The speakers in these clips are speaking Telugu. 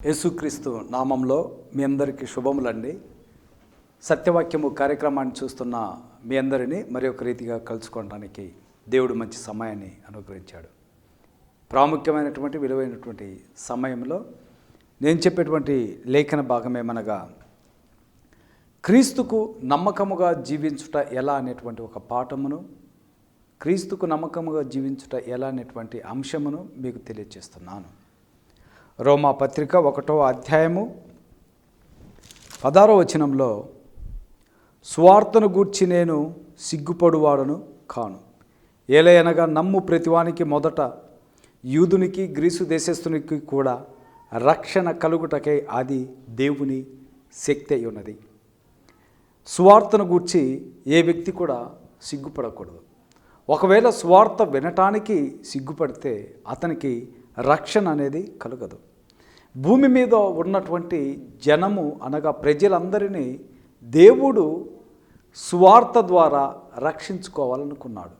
యేసుక్రీస్తు నామంలో మీ అందరికీ శుభములండి. సత్యవాక్యము కార్యక్రమాన్ని చూస్తున్న మీ అందరినీ మరి ఒక రీతిగా కలుసుకోవడానికి దేవుడు మంచి సమయాన్ని అనుగ్రహించాడు. ప్రాముఖ్యమైనటువంటి విలువైనటువంటి సమయంలో నేను చెప్పేటువంటి లేఖన భాగం ఏమనగా క్రీస్తుకు నమ్మకముగా జీవించుట ఎలా అనేటువంటి ఒక పాఠమును క్రీస్తుకు నమ్మకముగా జీవించుట ఎలా అనేటువంటి అంశమును మీకు తెలియజేస్తున్నాను రోమా పత్రిక ఒకటో అధ్యాయము పదారో వచనంలో స్వార్థను గూర్చి నేను సిగ్గుపడువాడను కాను. ఏలయనగా నమ్ము ప్రతివానికి మొదట యూదునికి గ్రీసు దేశస్థునికి కూడా రక్షణ కలుగుటకై అది దేవుని శక్తి అయి ఉన్నది సువార్తను గూర్చి ఏ వ్యక్తి కూడా సిగ్గుపడకూడదు. ఒకవేళ స్వార్థ వినటానికి సిగ్గుపడితే అతనికి రక్షణ అనేది కలగదు. భూమి మీద ఉన్నటువంటి జనము అనగా ప్రజలందరినీ దేవుడు సువార్త ద్వారా రక్షించుకోవాలనుకున్నాడు.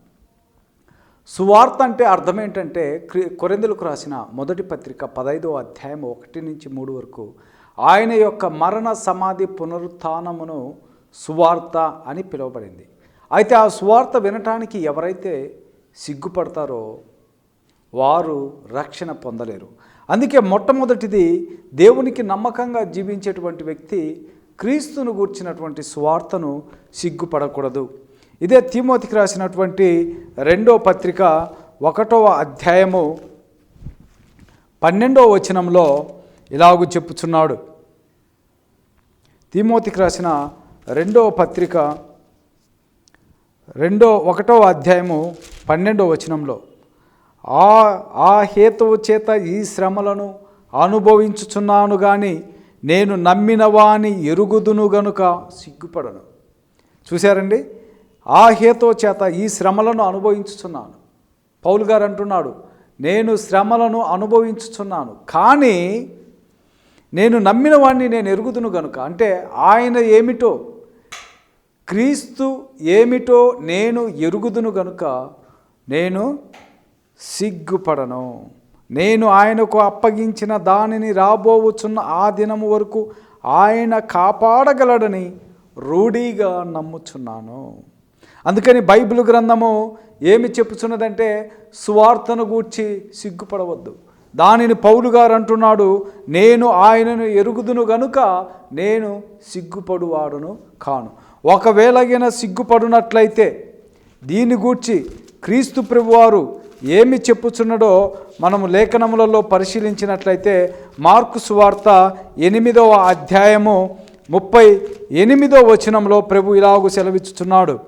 సువార్త అంటే అర్థం ఏంటంటే క్రి- కొరింథీయులకు రాసిన మొదటి పత్రిక పదైదో అధ్యాయం ఒకటి నుంచి మూడు వరకు ఆయన యొక్క మరణ సమాధి పునరుత్నమును సువార్త అని పిలువబడింది. అయితే ఆ సువార్త వినటానికి ఎవరైతే సిగ్గుపడతారో వారు రక్షణ పొందలేరు. అందుకే మొట్టమొదటిది దేవునికి నమ్మకంగా జీవించేటువంటి వ్యక్తి క్రీస్తును గూర్చినటువంటి స్వార్థను సిగ్గుపడకూడదు. ఇదే తిమోతికి రాసినటువంటి రెండో పత్రిక ఒకటవ అధ్యాయము పన్నెండవ వచనంలో ఇలాగూ చెప్పుచున్నాడు. తిమోతికి రాసిన రెండవ పత్రిక రెండో ఒకటో అధ్యాయము పన్నెండో వచనంలో ఆ ఆ హేతువు చేత ఈ శ్రమలను అనుభవించుచున్నాను కానీ నేను నమ్మిన వాని ఎరుగుదును గనుక సిగ్గుపడను. చూశారండి? ఆ హేతువు చేత ఈ శ్రమలను అనుభవించుచున్నాను. పౌలు గారు అంటున్నాడు నేను శ్రమలను అనుభవించుచున్నాను కానీ నేను నమ్మిన వాడిని నేను ఎరుగుదును గనుక అంటే ఆయన ఏమిటో క్రీస్తు ఏమిటో నేను ఎరుగుదును గనుక నేను సిగ్గుపడను. నేను ఆయనకు అప్పగించిన దానిని రాబోవుచున్న ఆ దినము వరకు ఆయన కాపాడగలడని రూఢీగా నమ్ముచున్నాను. అందుకని బైబిల్ గ్రంథము ఏమి చెప్పుచున్నదంటే సువార్తను గూర్చి సిగ్గుపడవద్దు. దానిని పౌలు గారు అంటున్నాడు నేను ఆయనను ఎరుగుదును గనుక నేను సిగ్గుపడువాడును కాను. ఒకవేళ సిగ్గుపడునట్లయితే దీని గూర్చి క్రీస్తు ప్రభువారు ఏమి చెప్పుచున్నడో మనము లేఖనములలో పరిశీలించినట్లయితే మార్కు సువార్త ఎనిమిదవ అధ్యాయము ముప్పై ఎనిమిదో వచనంలో ప్రభు ఇలాగు సెలవిచ్చుచున్నాడు.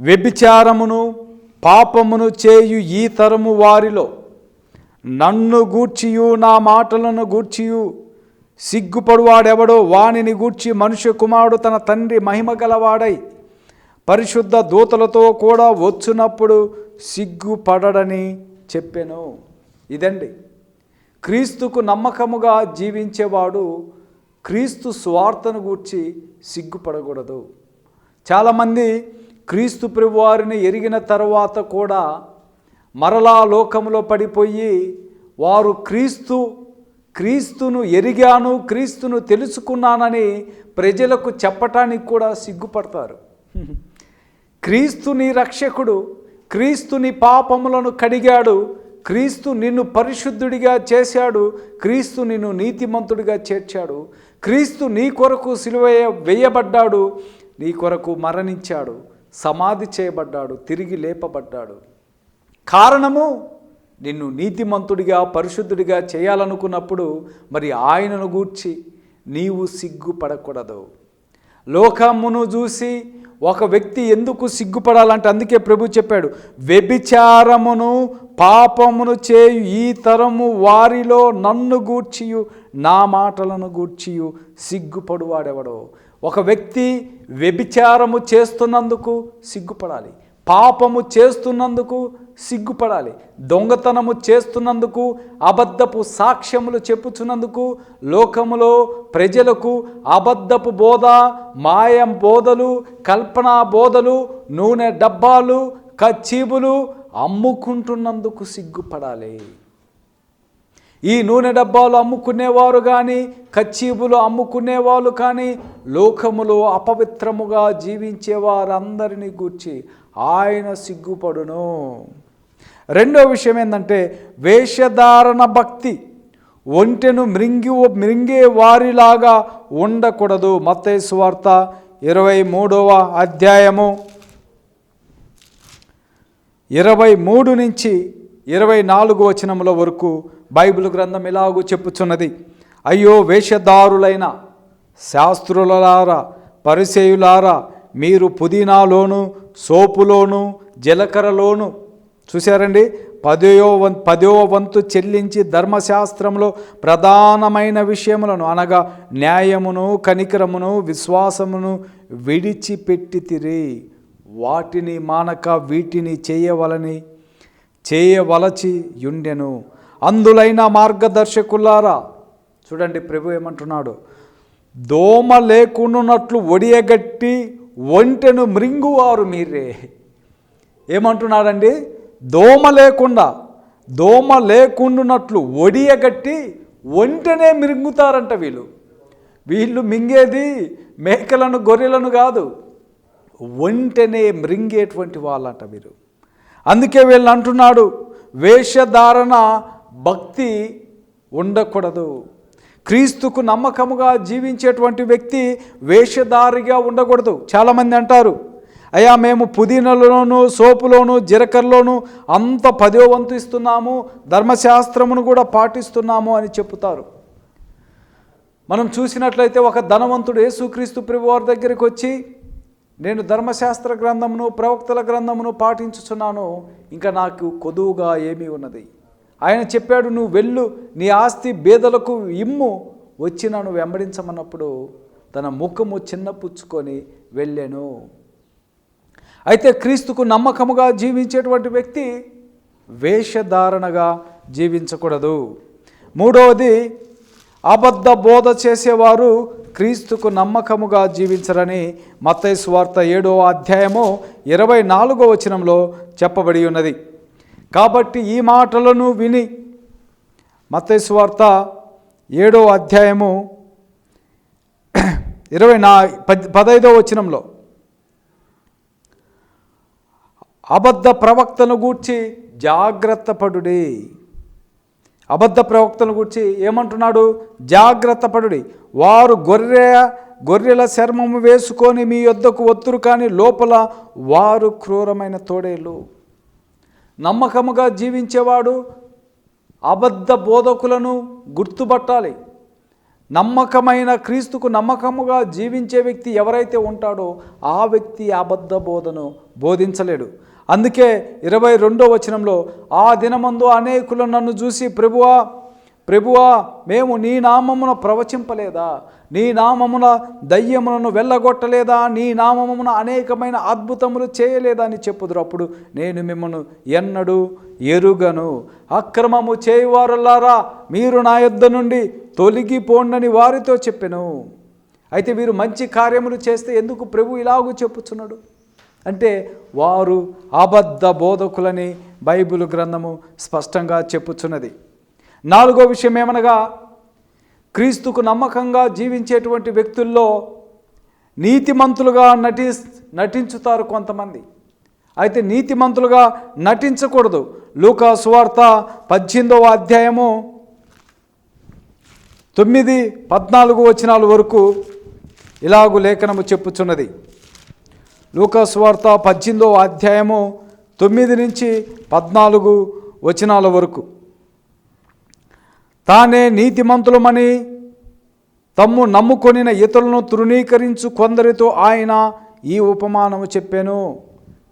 వ్యభిచారమును పాపమును చేయు ఈ తరము వారిలో నన్ను గూర్చియు నా మాటలను గూర్చియు. సిగ్గుపడువాడెవడో వానిని గూర్చి మనుష్య కుమారుడు తన తండ్రి మహిమ గలవాడై. పరిశుద్ధ దూతలతో కూడా వచ్చినప్పుడు సిగ్గుపడడని చెప్పెను. ఇదండి. క్రీస్తుకు నమ్మకముగా జీవించేవాడు క్రీస్తు స్వార్థను గూర్చి సిగ్గుపడకూడదు. చాలామంది క్రీస్తు ప్రభువారిని ఎరిగిన తర్వాత కూడా మరలా లోకంలో పడిపోయి వారు క్రీస్తు క్రీస్తును ఎరిగాను క్రీస్తును తెలుసుకున్నానని ప్రజలకు చెప్పటానికి కూడా సిగ్గుపడతారు. క్రీస్తు నీ రక్షకుడు క్రీస్తుని పాపములను కడిగాడు. క్రీస్తు నిన్ను పరిశుద్ధుడిగా చేశాడు. క్రీస్తు నిన్ను నీతిమంతుడిగా చేర్చాడు. క్రీస్తు నీ కొరకు సిలువ వేయబడ్డాడు. నీ కొరకు మరణించాడు. సమాధి చేయబడ్డాడు. తిరిగి లేపబడ్డాడు. కారణము నిన్ను నీతిమంతుడిగా పరిశుద్ధుడిగా చేయాలనుకున్నప్పుడు మరి ఆయనను గూర్చి నీవు సిగ్గుపడకూడదు. లోకమును చూసి ఒక వ్యక్తి ఎందుకు సిగ్గుపడాలంటే అందుకే ప్రభు చెప్పాడు వ్యభిచారమును పాపమును చేయు ఈ తరము వారిలో నన్ను గూర్చియు నా మాటలను గూర్చియు సిగ్గుపడువాడెవడో. ఒక వ్యక్తి వ్యభిచారము చేస్తున్నందుకు సిగ్గుపడాలి పాపము చేస్తున్నందుకు సిగ్గుపడాలి. దొంగతనము చేస్తున్నందుకు అబద్ధపు సాక్ష్యములు చెప్పుచున్నందుకు లోకములో ప్రజలకు అబద్ధపు బోధ మాయం బోధలు కల్పనా బోధలు నూనె డబ్బాలు కచ్చీబులు అమ్ముకుంటున్నందుకు సిగ్గుపడాలి. ఈ నూనె డబ్బాలు అమ్ముకునేవారు కానీ కచ్చీబులు అమ్ముకునేవాళ్ళు కానీ లోకములో అపవిత్రముగా జీవించే వారందరినీ గూర్చి ఆయన సిగ్గుపడును. రెండో విషయం ఏంటంటే వేషధారణ భక్తి. ఒంటెను మృంగి మృంగే వారిలాగా ఉండకూడదు. మత్తయి వార్త ఇరవై మూడవ అధ్యాయము. ఇరవై మూడు నుంచి ఇరవై నాలుగు వచనముల వరకు బైబిల్ గ్రంథం ఇలాగూ చెప్పుచున్నది. అయ్యో వేషధారులైన శాస్త్రులారా పరిసేయులారా మీరు పుదీనాలోను సోపులోను జీలకర్రలోను చూశారండి? పదయో వం పదో వంతు చెల్లించి ధర్మశాస్త్రంలో ప్రధానమైన విషయములను అనగా న్యాయమును కనికరమును విశ్వాసమును విడిచిపెట్టితిరి. వాటిని మానక వీటిని చేయవలని చేయవలచి యుండెను. అందులైన మార్గదర్శకులారా చూడండి ప్రభు ఏమంటున్నాడు. దోమ లేకుండానట్లు ఒడియగట్టి ఒంటెను మృంగువారు మీరే. ఏమంటున్నాడండి? దోమ లేకుండా దోమ లేకుండానట్లు ఒడియగట్టి ఒంటనే మింగుతారంట వీళ్ళు. వీళ్ళు మింగేది మేకలను గొర్రెలను కాదు. ఒంటనే మృంగేటువంటి వాళ్ళంట వీరు. అందుకే వీళ్ళు అంటున్నాడు వేషధారణ భక్తి ఉండకూడదు. క్రీస్తుకు నమ్మకముగా జీవించేటువంటి వ్యక్తి వేషధారిగా ఉండకూడదు. చాలామంది అంటారు అయ్యా మేము పుదీనలోను సోపులోను జీలకర్రలోను అంత పదో వంతు ఇస్తున్నాము ధర్మశాస్త్రమును కూడా పాటిస్తున్నాము అని చెప్తారు మనం చూసినట్లయితే ఒక ధనవంతుడు యేసుక్రీస్తు ప్రభువారి దగ్గరికి వచ్చి నేను ధర్మశాస్త్ర గ్రంథమును ప్రవక్తల గ్రంథమును పాటించుచున్నాను ఇంకా నాకు కొదువుగా ఏమీ ఉన్నది. ఆయన చెప్పాడు నువ్వు వెళ్ళు నీ ఆస్తి బేదలకు ఇమ్ము. వచ్చి నన్ను వెంబడించమన్నప్పుడు తన ముఖము చిన్నపుచ్చుకొని వెళ్ళాను. అయితే క్రీస్తుకు నమ్మకముగా జీవించేటువంటి వ్యక్తి వేషధారణగా జీవించకూడదు. మూడవది అబద్ధ బోధ చేసేవారు క్రీస్తుకు నమ్మకముగా జీవించరని మత్తయి సువార్త ఏడవ అధ్యాయము ఇరవై నాలుగో వచనంలో చెప్పబడి ఉన్నది. కాబట్టి ఈ మాటలను విని మత్తయి సువార్త ఏడో అధ్యాయము ఇరవై నా పద్ పదైదో వచనంలో అబద్ధ ప్రవక్తను గూర్చి జాగ్రత్త పడుడి. అబద్ధ ప్రవక్తను గూర్చి ఏమంటున్నాడు? జాగ్రత్త పడుడి. వారు గొర్రె గొర్రెల చర్మము వేసుకొని మీ యొద్దకు ఒత్తురు కానీ లోపల వారు క్రూరమైన తోడేలు నమ్మకముగా జీవించేవాడు అబద్ధ బోధకులను గుర్తుపట్టాలి. నమ్మకమైన క్రీస్తుకు నమ్మకముగా జీవించే వ్యక్తి ఎవరైతే ఉంటాడో ఆ వ్యక్తి అబద్ధ బోధను బోధించలేడు. అందుకే ఇరవై రెండో వచనంలో ఆ దినమందు అనేకులు నన్ను చూసి ప్రభువా ప్రభువా మేము నీ నామమున ప్రవచింపలేదా? నీ నామమున దయ్యములను వెళ్ళగొట్టలేదా? నీ నామమున అనేకమైన అద్భుతములు చేయలేదా? అని చెప్పుదురు. అప్పుడు నేను మిమ్మల్ని ఎన్నడు ఎరుగను. అక్రమము చేయువారులారా మీరు నా యొద్ద నుండి తొలగిపోండని వారితో చెప్పెను. అయితే వీరు మంచి కార్యములు చేస్తే ఎందుకు ప్రభు ఇలాగూ చెప్పుచున్నాడు? అంటే వారు అబద్ధ బోధకులని బైబిల్ గ్రంథము స్పష్టంగా చెప్పుచున్నది. నాలుగో విషయం ఏమనగా క్రీస్తుకు నమ్మకంగా జీవించేటువంటి వ్యక్తుల్లో నీతిమంతులుగా నటి నటించుతారు కొంతమంది. అయితే నీతిమంతులుగా నటించకూడదు. లూకా సువార్త పద్దెనిమిదవ అధ్యాయము తొమ్మిది పద్నాలుగు వచనాల వరకు ఇలాగు లేఖనము చెప్పుచున్నది. లూకస్వార్త పద్దెనిమిదో అధ్యాయము తొమ్మిది నుంచి పద్నాలుగు వచనాల వరకు. తానే నీతిమంతులమని తమ్ము నమ్ముకొనిన ఇతరులను తృణీకరించు కొందరితో ఆయన ఈ ఉపమానము చెప్పాను.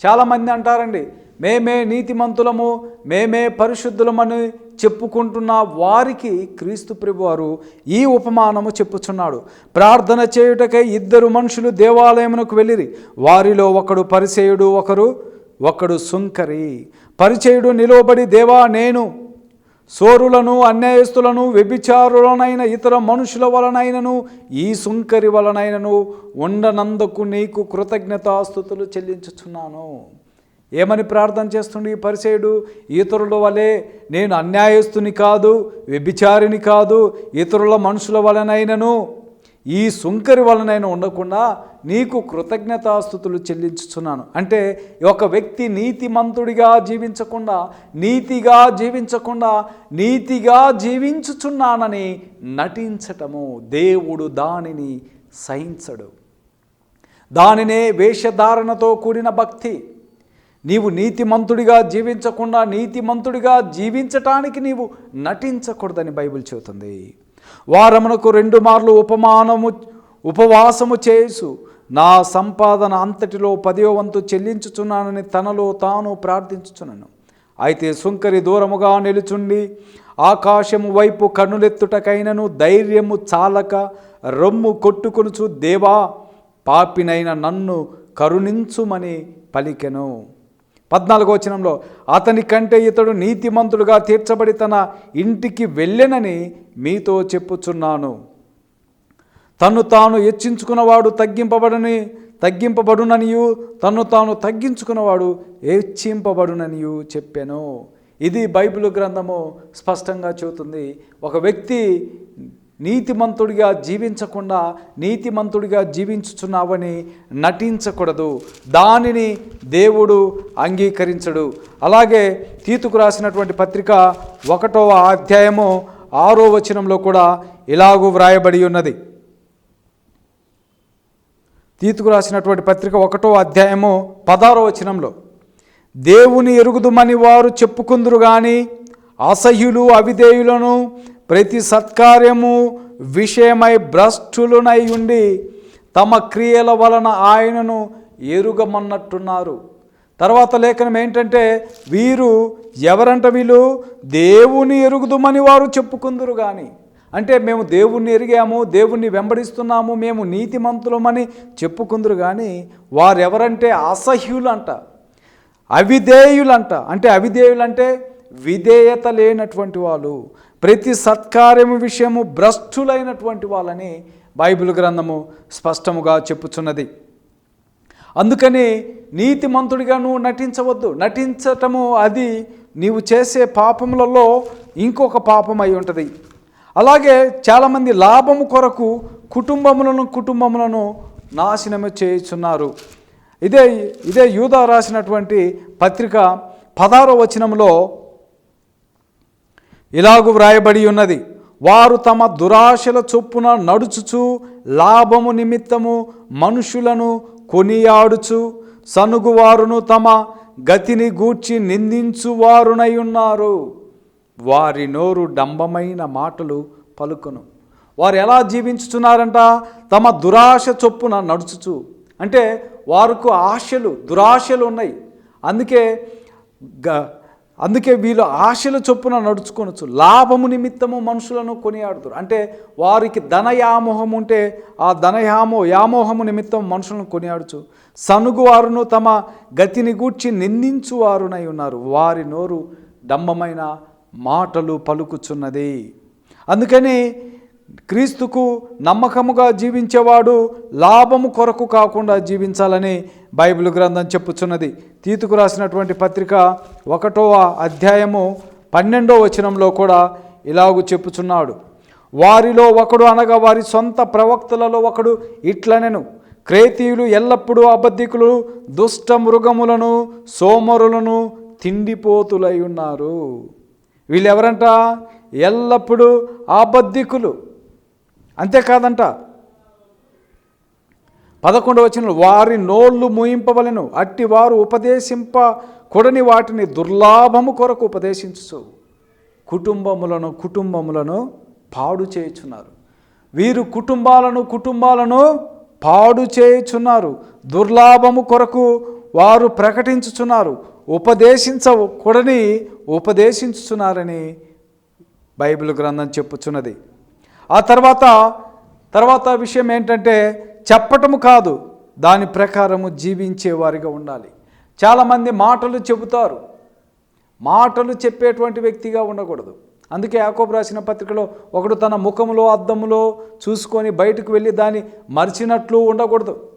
చాలామంది అంటారండి మేమే నీతిమంతులము మేమే పరిశుద్ధులమని చెప్పుకుంటున్న వారికి క్రీస్తు ప్రభువారు ఈ ఉపమానము చెప్పుచున్నాడు. ప్రార్థన చేయుటకై ఇద్దరు మనుషులు దేవాలయమునకు వెళ్ళిరి. వారిలో ఒకడు పరిచయుడు ఒకరు ఒకడు సుంకరి. పరిచయుడు నిలువబడి దేవా నేను సోరులను అన్యాయస్తులను వ్యభిచారులనైన ఇతర మనుషుల వలనైనను ఈ సుంకరి వలనైనను ఉండనందుకు నీకు కృతజ్ఞతాస్థుతులు చెల్లించుచున్నాను. ఏమని ప్రార్థన చేస్తుండు ఈ పరిచయుడు? ఇతరుల వలె నేను అన్యాయస్తుని కాదు వ్యభిచారిని కాదు ఇతరుల మనుషుల వలనైనను ఈ సుంకరి వలనైనా ఉండకుండా నీకు కృతజ్ఞతాస్థుతులు చెల్లించుచున్నాను. అంటే ఒక వ్యక్తి నీతిమంతుడిగా జీవించకుండా నీతిగా జీవించకుండా నీతిగా జీవించుచున్నానని నటించటము దేవుడు దానిని సహించడు. దానినే వేషధారణతో కూడిన భక్తి. నీవు నీతిమంతుడిగా జీవించకుండా నీతిమంతుడిగా జీవించటానికి నీవు నటించకూడదని బైబిల్ చెబుతుంది. వారమునకు రెండు మార్లు ఉపమానము ఉపవాసము చేసు నా సంపాదన అంతటిలో పదో వంతు చెల్లించుచున్నానని తనలో తాను ప్రార్థించుచున్నాను. అయితే సుంకరి దూరముగా నిలుచుండి ఆకాశము వైపు కన్నులెత్తుటకైనను ధైర్యము చాలక రొమ్ము కొట్టుకొనుచు దేవా పాపినైన నన్ను కరుణించుమని పలికెను. పద్నాలుగో వచనంలో అతని కంటే ఇతడు నీతిమంతుడుగా తీర్చబడి తన ఇంటికి వెళ్ళెనని మీతో చెప్పుచున్నాను. తను తాను హెచ్చించుకున్నవాడు తగ్గింపబడని తగ్గింపబడుననియు తను తాను తగ్గించుకున్నవాడు హెచ్చింపబడుననియు చెప్పాను. ఇది బైబిల్ గ్రంథము స్పష్టంగా చెబుతుంది. ఒక వ్యక్తి నీతిమంతుడిగా జీవించకుండా నీతిమంతుడిగా జీవించుచున్నావని నటించకూడదు. దానిని దేవుడు అంగీకరించడు. అలాగే తీతుకు రాసినటువంటి పత్రిక ఒకటవ అధ్యాయము ఆరో వచనంలో కూడా ఇలాగూ వ్రాయబడి ఉన్నది. తీతుకు రాసినటువంటి పత్రిక ఒకటో అధ్యాయము పదారో వచనంలో దేవుని ఎరుగుదుమని వారు చెప్పుకుందురు కానీ అసహ్యులు అవిధేయులను ప్రతి సత్కార్యము విషయమై భ్రష్టులనై ఉండి తమ క్రియల వలన ఆయనను ఎరుగమన్నట్టున్నారు. తర్వాత లేఖనం ఏంటంటే వీరు ఎవరంట వీళ్ళు? దేవుని ఎరుగుదుమని వారు చెప్పుకుందురు కానీ అంటే మేము దేవుణ్ణి ఎరిగాము దేవుణ్ణి వెంబడిస్తున్నాము మేము నీతిమంతులమని చెప్పుకుందరు కానీ వారెవరంటే అసహ్యులంట అవిధేయులంట. అంటే అవిధేయులంటే విధేయత లేనటువంటి వాళ్ళు ప్రతి సత్కార్యము విషయము భ్రష్టులైనటువంటి వాళ్ళని బైబిల్ గ్రంథము స్పష్టముగా చెప్పుచున్నది. అందుకని నీతిమంతుడిగా నువ్వు నటించవద్దు. నటించటము అది నీవు చేసే పాపములలో ఇంకొక పాపం అయి ఉంటుంది. అలాగే చాలామంది లాభము కొరకు కుటుంబములను కుటుంబములను నాశనము చేయుచున్నారు. ఇదే ఇదే యూదా రాసినటువంటి పత్రిక పదారో వచనంలో ఇలాగు వ్రాయబడి ఉన్నది. వారు తమ దురాశల చొప్పున నడుచుచు లాభము నిమిత్తము మనుషులను కొనియాడుచు సనుగువారును తమ గతిని గూర్చి నిందించువారునై ఉన్నారు. వారి నోరు డంబమైన మాటలు పలుకును. వారు ఎలా జీవించుచున్నారంట? తమ దురాశ చొప్పున నడుచుచు. అంటే వారికి ఆశలు దురాశలు ఉన్నాయి. అందుకే గ అందుకే వీళ్ళు ఆశల చొప్పున నడుచుకొనొచ్చు. లాభము నిమిత్తము మనుషులను కొనియాడుతారు అంటే వారికి ధన యామోహం ఉంటే ఆ ధనయామో యామోహము నిమిత్తం మనుషులను కొనియాడుచు. సనుగువారును తమ గతిని గూర్చి నిందించువారునై ఉన్నారు. వారి నోరు డంబమైన మాటలు పలుకుచున్నది. అందుకని క్రీస్తుకు నమ్మకముగా జీవించేవాడు లాభము కొరకు కాకుండా జీవించాలని బైబిల్ గ్రంథం చెప్పుచున్నది. తీతుకు రాసినటువంటి పత్రిక ఒకటవ అధ్యాయము పన్నెండో వచనంలో కూడా ఇలాగు చెప్పుచున్నాడు. వారిలో ఒకడు అనగా వారి సొంత ప్రవక్తలలో ఒకడు ఇట్లనెను. క్రేతీయులు ఎల్లప్పుడూ అబద్ధికులు దుష్ట మృగములను సోమరులను తిండిపోతులై ఉన్నారు. వీళ్ళెవరంట? ఎల్లప్పుడూ అబద్ధికులు. అంతేకాదంట. పదకొండవ వచ్చిన వారి నోళ్ళు మూయింపవలను అట్టి వారు ఉపదేశింప కొడని వాటిని దుర్లాభము కొరకు ఉపదేశించు కుటుంబములను కుటుంబములను పాడు చేయుచున్నారు. వీరు కుటుంబాలను కుటుంబాలను పాడు చేయుచున్నారు. దుర్లాభము కొరకు వారు ప్రకటించుచున్నారు. ఉపదేశించకూడని ఉపదేశించుచున్నారని బైబిల్ గ్రంథం చెప్పుచున్నది. ఆ తర్వాత తర్వాత విషయం ఏంటంటే చెప్పటము కాదు దాని ప్రకారము జీవించే వారిగా ఉండాలి. చాలామంది మాటలు చెబుతారు. మాటలు చెప్పేటువంటి వ్యక్తిగా ఉండకూడదు. అందుకే యాకోబు రాసిన పత్రికలో ఒకడు తన ముఖంలో అద్దంలో చూసుకొని బయటకు వెళ్ళి దాన్ని మరిచినట్లు ఉండకూడదు.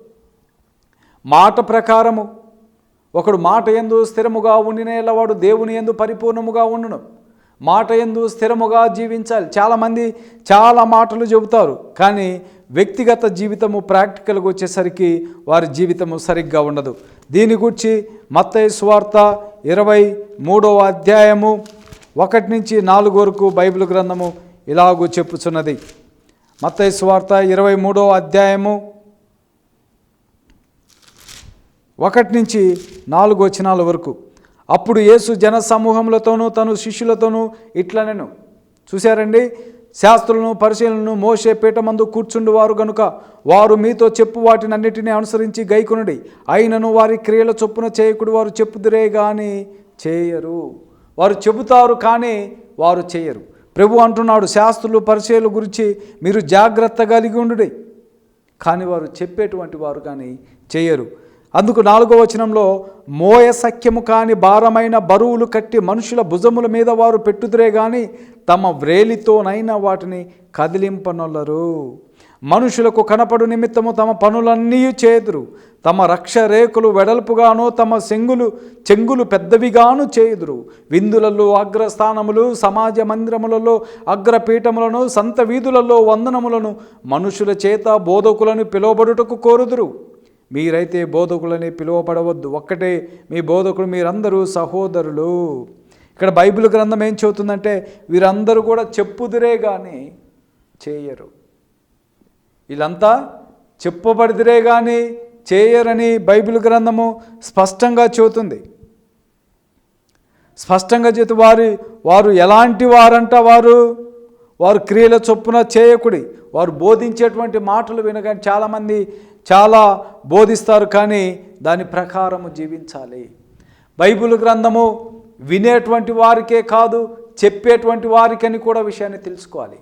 మాట ప్రకారము. ఒకడు మాట ఎందు స్థిరముగా ఉండిన వాడు దేవుని ఎందు పరిపూర్ణముగా ఉండును. మాట ఎందు స్థిరముగా జీవించాలి. చాలామంది చాలా మాటలు చెబుతారు కానీ వ్యక్తిగత జీవితము ప్రాక్టికల్గా వచ్చేసరికి వారి జీవితము సరిగ్గా ఉండదు. దీని గురించి మత్తయి స్వార్త ఇరవై మూడవ అధ్యాయము ఒకటి నుంచి నాలుగు వరకు బైబిల్ గ్రంథము ఇలాగూ చెప్పుచున్నది. మత్తయి స్వార్త ఇరవై మూడవ అధ్యాయము ఒకటి నుంచి నాలుగు వచనాల వరకు. అప్పుడు యేసు జన సమూహములతోనూ తను శిష్యులతోనూ ఇట్లనెను చూశారండి. శాస్త్రులను పరిశీలనను మోసే పీఠమందు కూర్చుండువారు గనుక వారు మీతో చెప్పు వాటినన్నిటినీ అనుసరించి గైకొనుడి. అయినను వారి క్రియల చొప్పున చేయకుడు వారు చెప్పుదురే కానీ చేయరు. వారు చెబుతారు కానీ వారు చేయరు. ప్రభు అంటున్నాడు శాస్త్రులు పరిచయాల గురించి మీరు జాగ్రత్త కలిగి ఉండుడి. కానీ వారు చెప్పేటువంటి వారు కానీ చేయరు. అందుకు నాలుగో వచనంలో మోయ సఖ్యము కాని భారమైన బరువులు కట్టి మనుషుల భుజముల మీద వారు పెట్టుదురే గాని తమ వ్రేలితోనైనా వాటిని కదిలింపనొల్లరు. మనుషులకు కనపడు నిమిత్తము తమ పనులన్నీ చేదురు. తమ రక్ష రేకులు వెడల్పుగాను తమ చెంగులు చెంగులు పెద్దవిగాను చేయుదురు విందులలో అగ్రస్థానములు సమాజ మందిరములలో అగ్రపీఠములను సంత వీధులలో వందనములను మనుషుల చేత బోధకులను పిలువబడుటకు కోరుదురు. మీరైతే బోధకులని పిలువబడవద్దు. ఒక్కటే మీ బోధకుడు మీరందరూ సహోదరులు. ఇక్కడ బైబిల్ గ్రంథం ఏం చెబుతుందంటే వీరందరూ కూడా చెప్పుదిరే కానీ చేయరు. వీళ్ళంతా చెప్పబడిదిరే కానీ చేయరని బైబిల్ గ్రంథము స్పష్టంగా చెబుతుంది. స్పష్టంగా చేతి వారి వారు ఎలాంటి వారంట వారు? వారు క్రియల చొప్పున చేయకుడి. వారు బోధించేటువంటి మాటలు వినగానే చాలామంది చాలా బోధిస్తారు కానీ దాని ప్రకారము జీవించాలి. బైబిల్ గ్రంథము వినేటువంటి వారికే కాదు చెప్పేటువంటి వారికని కూడా విషయాన్ని తెలుసుకోవాలి.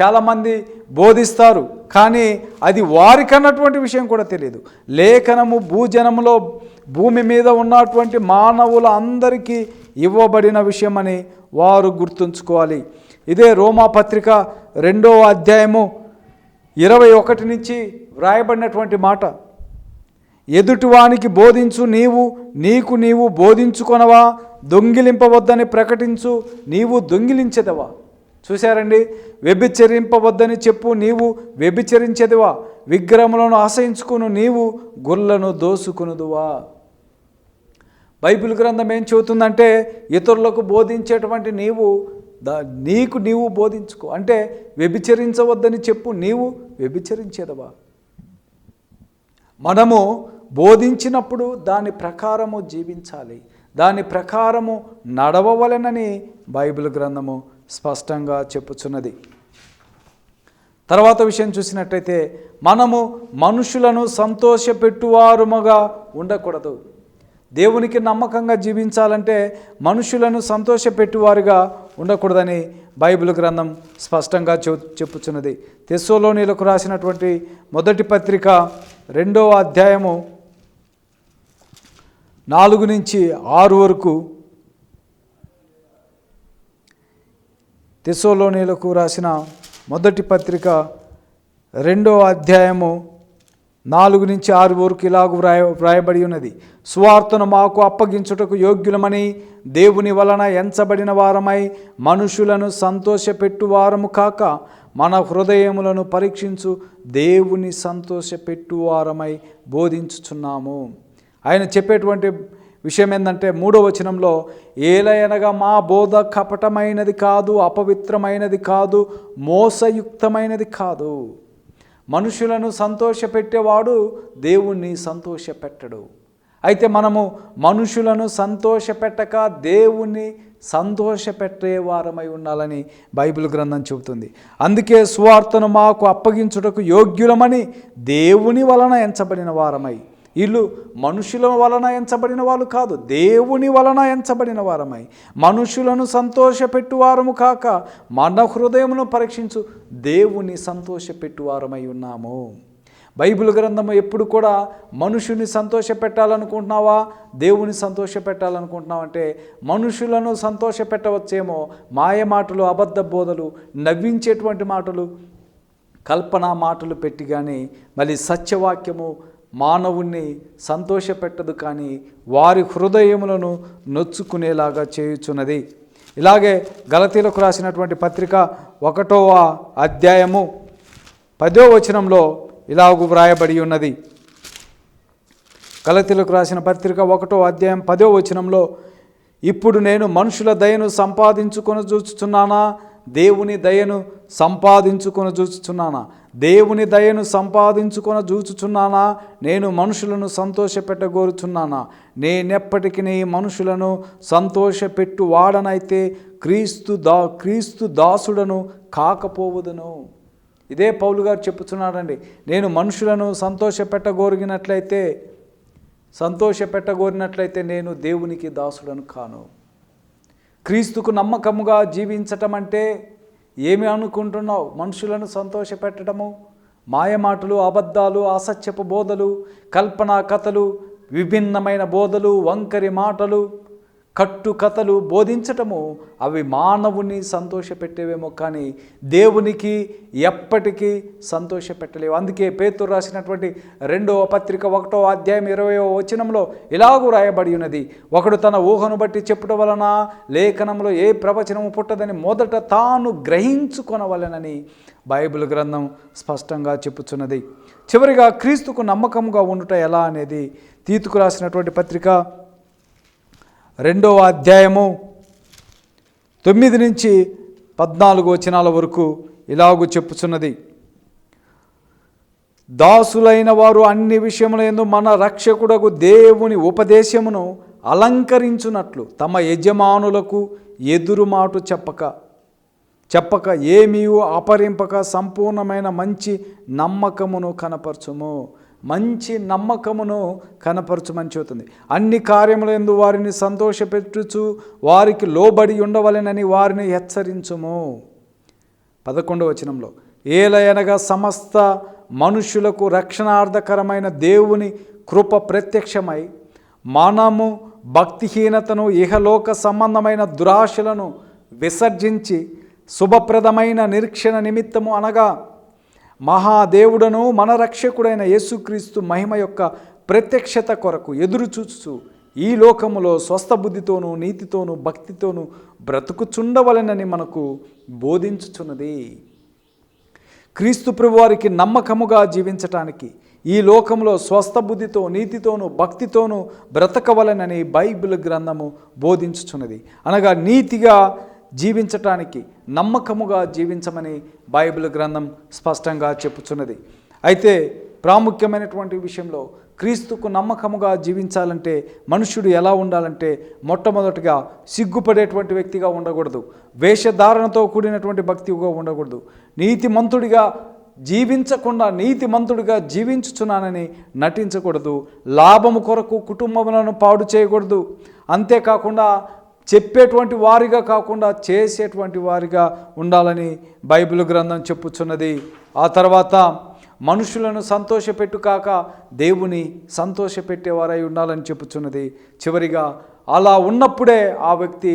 చాలామంది బోధిస్తారు కానీ అది వారికన్నటువంటి విషయం కూడా తెలియదు. లేఖనము భూజనములో భూమి మీద ఉన్నటువంటి మానవుల అందరికీ ఇవ్వబడిన విషయమని వారు గుర్తుంచుకోవాలి. ఇదే రోమా పత్రిక రెండవ అధ్యాయము ఇరవై ఒకటి నుంచి వ్రాయబడినటువంటి మాట. ఎదుటివానికి బోధించు నీవు నీకు నీవు బోధించుకొనవా? దొంగిలింపవద్దని ప్రకటించు నీవు దొంగిలించదవా? చూశారండి? వ్యభిచరింపవద్దని చెప్పు నీవు వ్యభిచరించదివా? విగ్రహములను ఆశయించుకును నీవు గుర్లను దోసుకునుదువా? బైబిల్ గ్రంథం ఏం చెబుతుందంటే ఇతరులకు బోధించేటువంటి నీవు దా నీకు నీవు బోధించుకో. అంటే వ్యభిచరించవద్దని చెప్పు నీవు వ్యభిచరించేదవా? మనము బోధించినప్పుడు దాని ప్రకారము జీవించాలి. దాని ప్రకారము నడవవలెనని బైబిల్ గ్రంథము స్పష్టంగా చెప్పుచున్నది. తర్వాత విషయం చూసినట్టయితే మనము మనుషులను సంతోషపెట్టువారుముగా ఉండకూడదు. దేవునికి నమ్మకంగా జీవించాలంటే మనుషులను సంతోషపెట్టువారుగా ఉండకూడదని బైబిల్ గ్రంథం స్పష్టంగా చె చెప్పుచున్నది. తెస్సోలోనిలకు రాసినటువంటి మొదటి పత్రిక రెండవ అధ్యాయము నాలుగు నుంచి ఆరు వరకు. తెస్సోలోనిలకు రాసిన మొదటి పత్రిక రెండో అధ్యాయము నాలుగు నుంచి ఆరు వరకు ఇలాగ వ్రాయ వ్రాయబడి ఉన్నది. సువార్తను మాకు అప్పగించుటకు యోగ్యులమని దేవుని వలన ఎంచబడిన వారమై మనుషులను సంతోషపెట్టు వారము కాక మన హృదయములను పరీక్షించు దేవుని సంతోషపెట్టు వారమై బోధించుచున్నాము. ఆయన చెప్పేటువంటి విషయం ఏంటంటే మూడో వచనంలో ఏలయనగా మా బోధ కపటమైనది కాదు అపవిత్రమైనది కాదు మోసయుక్తమైనది కాదు. మనుషులను సంతోషపెట్టేవాడు దేవుణ్ణి సంతోషపెట్టడు. అయితే మనము మనుషులను సంతోషపెట్టక దేవుణ్ణి సంతోషపెట్టే వారమై ఉండాలని బైబిల్ గ్రంథం చెబుతుంది. అందుకే సువార్తను మాకు అప్పగించుటకు యోగ్యులమని దేవుని వలన ఎంచబడిన వారమై వీళ్ళు మనుషుల వలన ఎంచబడిన వాళ్ళు కాదు దేవుని వలన ఎంచబడిన వారమై. మనుషులను సంతోషపెట్టు వారము కాక మన హృదయమును పరీక్షించు దేవుని సంతోషపెట్టు వారమై ఉన్నాము. బైబిల్ గ్రంథము ఎప్పుడు కూడా మనుషుని సంతోషపెట్టాలనుకుంటున్నావా దేవుని సంతోషపెట్టాలనుకుంటున్నావు అంటే మనుషులను సంతోష పెట్టవచ్చేమో మాయ మాటలు అబద్ధ బోధలు నవ్వించేటువంటి మాటలు కల్పన మాటలు పెట్టి కానీ మళ్ళీ సత్యవాక్యము మానవుణ్ణి సంతోషపెట్టదు కానీ వారి హృదయములను నొచ్చుకునేలాగా చేయుచున్నది. ఇలాగే గలతీలకు రాసినటువంటి పత్రిక ఒకటవ అధ్యాయము పదో వచనంలో ఇలాగు వ్రాయబడి ఉన్నది. గలతీలకు రాసిన పత్రిక ఒకటో అధ్యాయం పదో వచనంలో ఇప్పుడు నేను మనుషుల దయను సంపాదించుకొని చూచుచున్నానా? దేవుని దయను సంపాదించుకొని చూచుచున్నానా? దేవుని దయను సంపాదించుకొని చూచుచున్నానా? నేను మనుషులను సంతోషపెట్టగోరుచున్నానా? నేనెప్పటికీ మనుషులను సంతోషపెట్టు వాడనైతే క్రీస్తు దా క్రీస్తు దాసుడను కాకపోవదును. ఇదే పౌలు గారు చెప్పుచున్నాడండి. నేను మనుషులను సంతోషపెట్టగోరిగినట్లయితే సంతోషపెట్టగోరినట్లయితే నేను దేవునికి దాసుడను కాను. క్రీస్తుకు నమ్మకముగా జీవించటం అంటే ఏమి అనుకుంటున్నావు? మనుషులను సంతోషపెట్టడము మాయమాటలు అబద్ధాలు అసత్యపు బోధలు కల్పనా కథలు విభిన్నమైన బోధలు వంకరి మాటలు కట్టుకథలు బోధించటము అవి మానవుని సంతోషపెట్టేవేమో కానీ దేవునికి ఎప్పటికీ సంతోషపెట్టలేవు. అందుకే పేతురు రాసినటువంటి రెండవ పత్రిక ఒకటో అధ్యాయం ఇరవయో వచనంలో ఇలాగూ రాయబడి ఉన్నది. ఒకడు తన ఊహను బట్టి చెప్పుట వలన లేఖనంలో ఏ ప్రవచనము పుట్టదని మొదట తాను గ్రహించుకొనవలెనని బైబిల్ గ్రంథం స్పష్టంగా చెప్పుచున్నది. చివరిగా క్రీస్తుకు నమ్మకంగా ఉండుట ఎలా అనేది తీతుకు రాసినటువంటి పత్రిక రెండవ అధ్యాయము తొమ్మిది నుంచి పద్నాలుగు వచనాల వరకు ఇలాగూ చెప్పుచున్నది. దాసులైన వారు అన్ని విషయములందు మన రక్షకుడకు దేవుని ఉపదేశమును అలంకరించున్నట్లు తమ యజమానులకు ఎదురుమాటు చెప్పక చెప్పక ఏమీ అపరింపక సంపూర్ణమైన మంచి నమ్మకమును కనపరచుము. మంచి నమ్మకమును కనపరచమని చెబుతుంది. అన్ని కార్యములందు వారిని సంతోషపెట్టుచు వారికి లోబడి ఉండవలెనని వారిని హెచ్చరించుము. పదకొండవ వచనంలో ఏలయనగా సమస్త మనుషులకు రక్షణార్థకరమైన దేవుని కృప ప్రత్యక్షమై మనము భక్తిహీనతను ఇహలోక సంబంధమైన దురాశలను విసర్జించి శుభప్రదమైన నిరీక్షణ నిమిత్తము అనగా మహాదేవుడను మన రక్షకుడైన యేసుక్రీస్తు మహిమ యొక్క ప్రత్యక్షత కొరకు ఎదురు చూచు ఈ లోకములో స్వస్థ బుద్ధితోనూ నీతితోనూ భక్తితోనూ బ్రతుకుచుండవలెనని మనకు బోధించుచున్నది. క్రీస్తు ప్రభువారికి నమ్మకముగా జీవించటానికి ఈ లోకంలో స్వస్థ బుద్ధితో నీతితోనూ భక్తితోనూ బ్రతకవలనని బైబిల్ గ్రంథము బోధించుచున్నది. అనగా నీతిగా జీవించటానికి నమ్మకముగా జీవించమని బైబిల్ గ్రంథం స్పష్టంగా చెప్పుచున్నది. అయితే ప్రాముఖ్యమైనటువంటి విషయంలో క్రీస్తుకు నమ్మకముగా జీవించాలంటే మనుష్యుడు ఎలా ఉండాలంటే మొట్టమొదటిగా సిగ్గుపడేటువంటి వ్యక్తిగా ఉండకూడదు. వేషధారణతో కూడినటువంటి భక్తిగా ఉండకూడదు. నీతిమంతుడిగా జీవించకుండా నీతిమంతుడిగా జీవించుచున్నానని నటించకూడదు. లాభము కొరకు కుటుంబములను పాడు చేయకూడదు. అంతేకాకుండా చెప్పేటువంటి వారిగా కాకుండా చేసేటువంటి వారిగా ఉండాలని బైబిల్ గ్రంథం చెప్పుచున్నది. ఆ తర్వాత మనుషులను సంతోషపెట్టు కాక దేవుని సంతోషపెట్టేవారై ఉండాలని చెప్పుచున్నది. చివరిగా అలా ఉన్నప్పుడే ఆ వ్యక్తి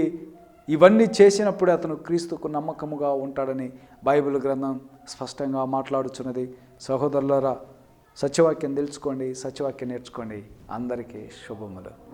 ఇవన్నీ చేసినప్పుడే అతను క్రీస్తుకు నమ్మకముగా ఉంటాడని బైబిల్ గ్రంథం స్పష్టంగా మాట్లాడుచున్నది. సహోదరులరా సత్యవాక్యం తెలుసుకోండి సత్యవాక్యం నేర్చుకోండి. అందరికీ శుభములు.